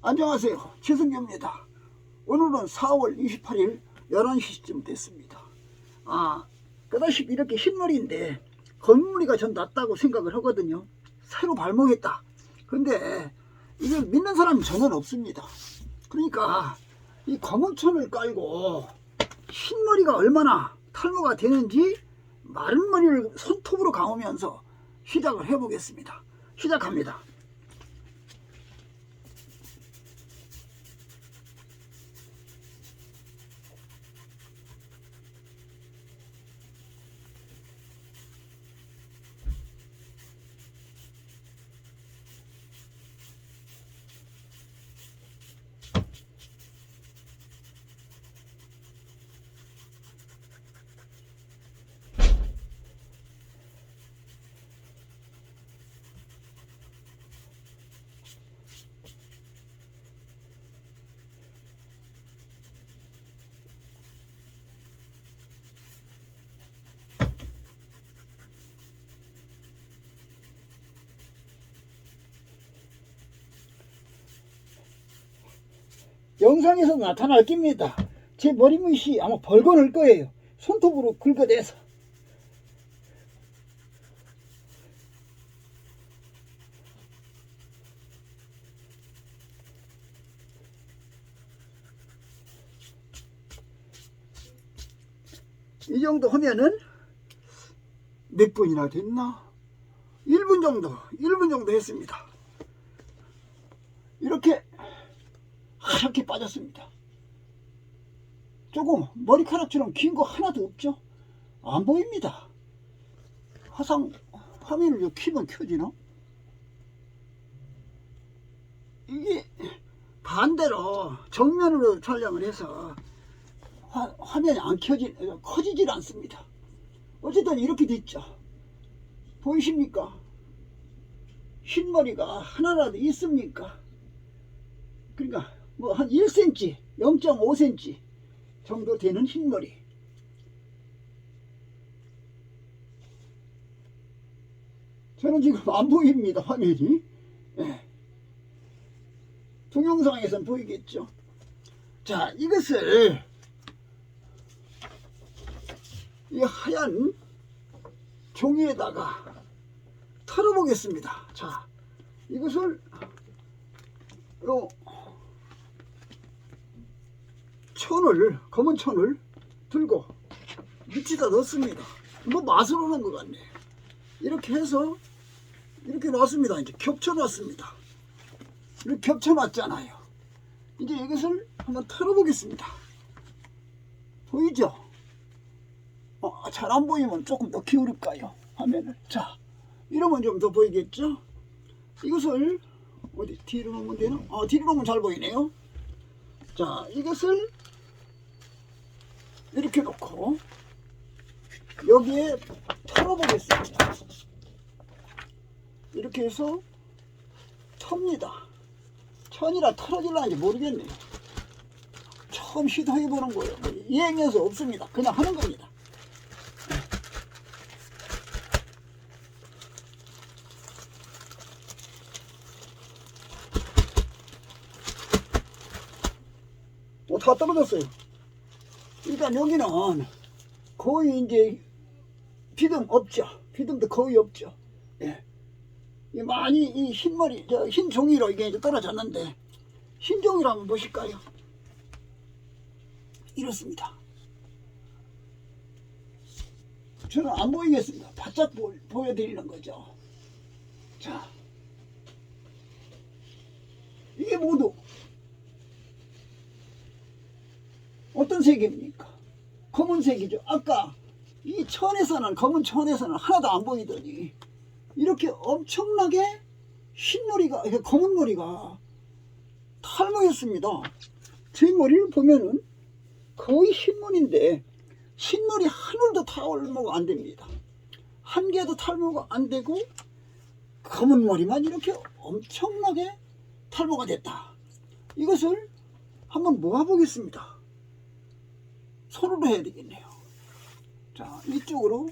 안녕하세요. 최승규입니다. 오늘은 4월 28일 11시쯤 됐습니다. 아, 그다시피 이렇게 흰머리인데 검은머리가 전 낫다고 생각을 하거든요. 새로 발목했다. 근데 이걸 믿는 사람이 전혀 없습니다. 그러니까 이 검은 천을 깔고 흰머리가 얼마나 탈모가 되는지 마른 머리를 손톱으로 감으면서 시작을 해보겠습니다. 시작합니다. 영상에서 나타날 겁니다. 제 머리숱이 아마 벌거늘 거예요. 손톱으로 긁어내서. 이 정도 하면은 몇 분이나 됐나? 1분 정도, 1분 정도 했습니다. 이렇게 하얗게 빠졌습니다. 조금 머리카락처럼 긴 거 하나도 없죠? 안 보입니다. 화상 화면을 좀 키면 켜지나? 이게 반대로 정면으로 촬영을 해서 화, 화면이 안 켜지, 커지질 않습니다. 어쨌든 이렇게 됐죠. 보이십니까? 흰머리가 하나라도 있습니까? 그러니까 뭐 한 1cm, 0.5cm 정도 되는 흰머리. 저는 지금 안 보입니다, 화면이. 예. 동영상에선 보이겠죠. 자, 이것을 이 하얀 종이에다가 털어보겠습니다. 자, 이것을 요 천을 검은 천을 들고 밑에다 넣습니다. 뭐 맛으로 넣은 것 같네. 이렇게 해서 이렇게 놨습니다. 이제 겹쳐 놨습니다. 이렇게 겹쳐 놨잖아요. 이제 이것을 한번 털어보겠습니다. 보이죠? 어, 잘 안 보이면 조금 더 기울일까요? 화면을. 자, 이러면 좀 더 보이겠죠? 이것을 어디 뒤로 놓으면 되나? 어, 뒤로 놓으면 잘 보이네요. 자, 이것을 이렇게 놓고 여기에 털어보겠습니다. 이렇게 해서 텁니다. 천이라 털어질라는지 모르겠네요. 처음 시도해보는 거예요. 뭐 이행에서 없습니다. 그냥 하는 겁니다. 뭐다 떨어졌어요. 일단 여기는 거의 이제 비듬 없죠. 비듬도 거의 없죠. 예. 이 많이 이 흰머리, 저 흰 종이로 이게 떨어졌는데 흰 종이로 한번 보실까요? 이렇습니다. 저는 안 보이겠습니다. 바짝 보, 보여드리는 거죠. 자, 이게 모두 어떤 색입니까? 검은색이죠. 아까 이 천에서는 검은 천에서는 하나도 안 보이더니 이렇게 엄청나게 흰머리가 이게 검은 머리가 탈모였습니다. 제 머리를 보면은 거의 흰머리인데 흰머리 하늘도 탈모가 안 됩니다. 한 개도 탈모가 안 되고 검은 머리만 이렇게 엄청나게 탈모가 됐다. 이것을 한번 모아보겠습니다. 손으로 해야 되겠네요. 자, 이쪽으로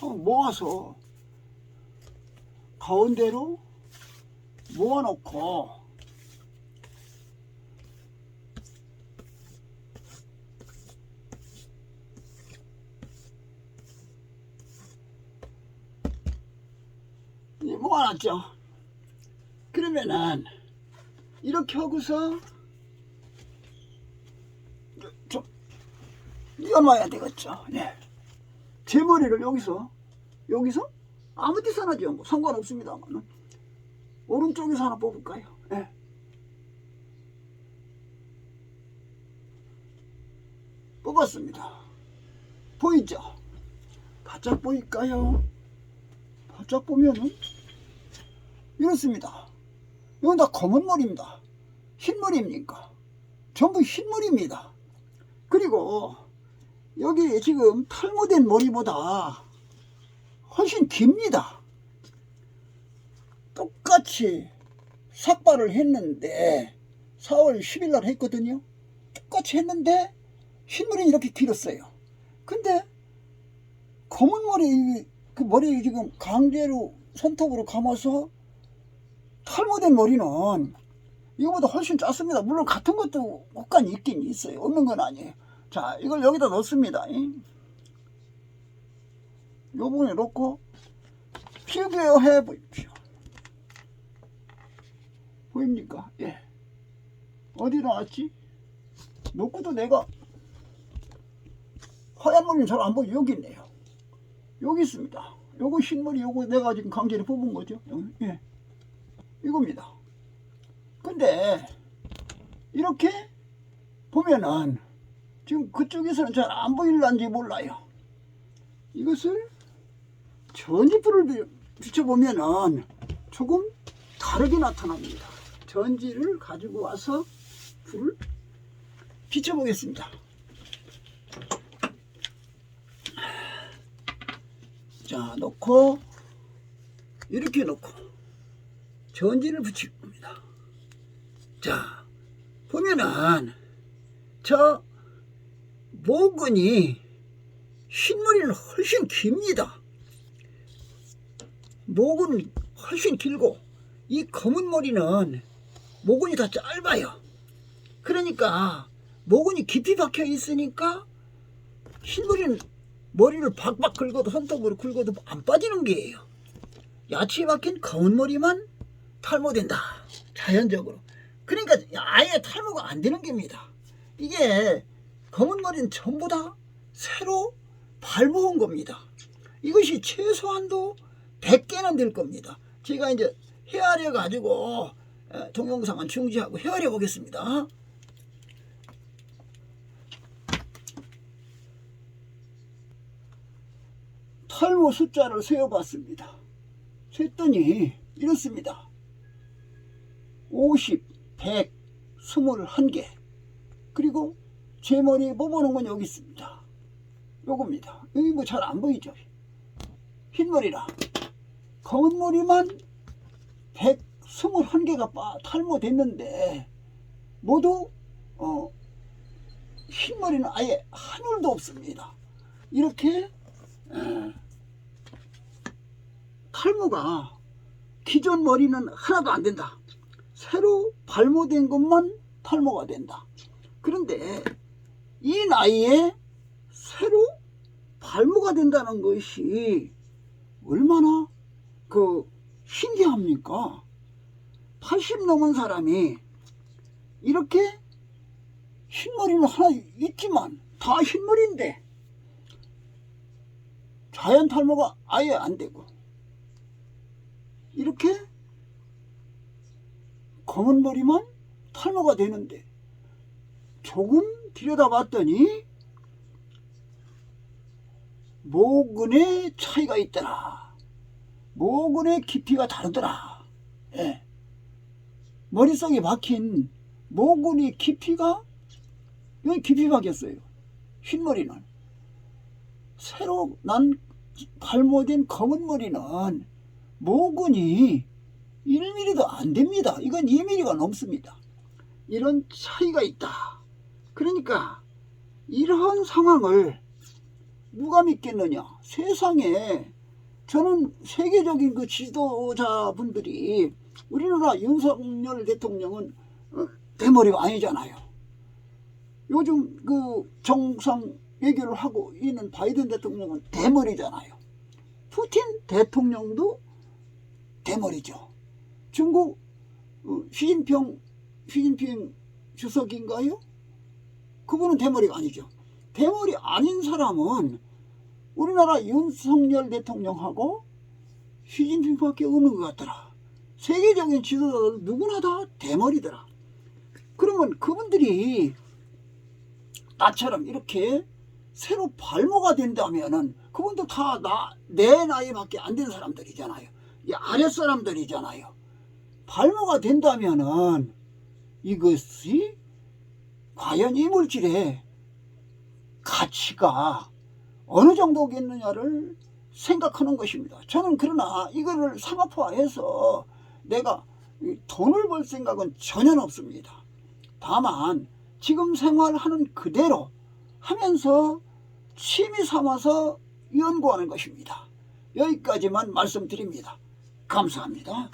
모아서 가운데로 모아놓고 이 모아놨죠. 그러면은 이렇게 하고서 이어놔야 되겠죠. 네. 제 머리를 여기서 여기서 아무 데서나 지어 뭐 상관없습니다만은 오른쪽에서 하나 뽑을까요? 예. 뽑았습니다. 보이죠? 바짝 보일까요? 바짝 보면은 이렇습니다. 이건 다 검은 머리입니다. 흰 머리입니까? 전부 흰 머리입니다. 그리고 여기 지금 탈모된 머리보다 훨씬 깁니다. 똑같이 삭발을 했는데 4월 10일 날 했거든요. 똑같이 했는데 흰머리는 이렇게 길었어요. 근데 검은 머리 그 머리 지금 강제로 손톱으로 감아서 탈모된 머리는 이거보다 훨씬 작습니다. 물론 같은 것도 혹간 있긴 있어요. 없는 건 아니에요. 자, 이걸 여기다 넣습니다. 이 부분에 넣고 비교해 보십시오. 보입니까? 예. 어디 나왔지? 놓고도 내가 하얀 머리는 잘안 보여. 여기 있네요. 여기 있습니다. 요거 흰머리 요거 내가 지금 강제로 뽑은 거죠. 예. 이겁니다. 근데 이렇게 보면은 지금 그쪽에서는 잘 안 보일란지 몰라요. 이것을 전지불을 비- 비춰보면은 조금 다르게 나타납니다. 전지를 가지고 와서 불을 비춰보겠습니다. 자, 놓고 이렇게 놓고 전지를 붙일 겁니다. 자, 보면은 저 모근이 흰머리는 훨씬 깁니다. 목은 훨씬 길고 이 검은 머리는 모근이 다 짧아요. 그러니까 모근이 깊이 박혀 있으니까 흰머리는 머리를 박박 긁어도 손톱으로 긁어도 안 빠지는 게예요. 야채에 박힌 검은 머리만 탈모된다. 자연적으로. 그러니까 아예 탈모가 안 되는 겁니다. 이게 검은 머리는 전부 다 새로 발모은 겁니다. 이것이 최소한도 100개는 될 겁니다. 제가 이제 헤아려 가지고 에, 동영상은 중지하고 헤아려 보겠습니다. 탈모 숫자를 세어봤습니다. 셌더니 이렇습니다. 50, 100, 21개. 그리고 제 머리에 뽑아놓은 건 여기 있습니다. 요겁니다. 여기 뭐 잘 안 보이죠? 흰머리라. 검은 머리만 121개가 탈모됐는데 모두 어, 흰머리는 아예 한 올도 없습니다. 이렇게 에, 탈모가 기존 머리는 하나도 안 된다. 새로 발모된 것만 탈모가 된다. 그런데 이 나이에 새로 발모가 된다는 것이 얼마나 그 신기합니까? 80 넘은 사람이 이렇게 흰머리는 하나 있지만 다 흰머리인데 자연 탈모가 아예 안 되고 이렇게 검은 머리만 탈모가 되는데 조금 들여다봤더니 모근의 차이가 있더라. 모근의 깊이가 다르더라. 예. 머릿속에 박힌 모근의 깊이가 여기 깊이 박혔어요. 흰머리는. 새로 난 발모된 검은 머리는 모근이 1mm도 안 됩니다. 이건 2mm가 넘습니다. 이런 차이가 있다. 그러니까 이러한 상황을 누가 믿겠느냐? 세상에 저는 세계적인 그 지도자분들이 우리나라 윤석열 대통령은 어, 대머리가 아니잖아요. 요즘 그 정상 외교를 하고 있는 바이든 대통령은 대머리잖아요. 푸틴 대통령도 대머리죠. 중국 어, 시진핑 시진핑 주석인가요? 그분은 대머리가 아니죠. 대머리 아닌 사람은 우리나라 윤석열 대통령하고 시진핑밖에 없는 것 같더라. 세계적인 지도자들 누구나 다 대머리더라. 그러면 그분들이 나처럼 이렇게 새로 발모가 된다면은 그분도 다 나 내 나이밖에 안 된 사람들이잖아요. 이 아랫 사람들이잖아요. 발모가 된다면은 이것이 과연 이 물질의 가치가 어느 정도겠느냐를 생각하는 것입니다. 저는 그러나 이거를 상업화해서 내가 이 돈을 벌 생각은 전혀 없습니다. 다만 지금 생활하는 그대로 하면서 취미 삼아서 연구하는 것입니다. 여기까지만 말씀드립니다. 감사합니다.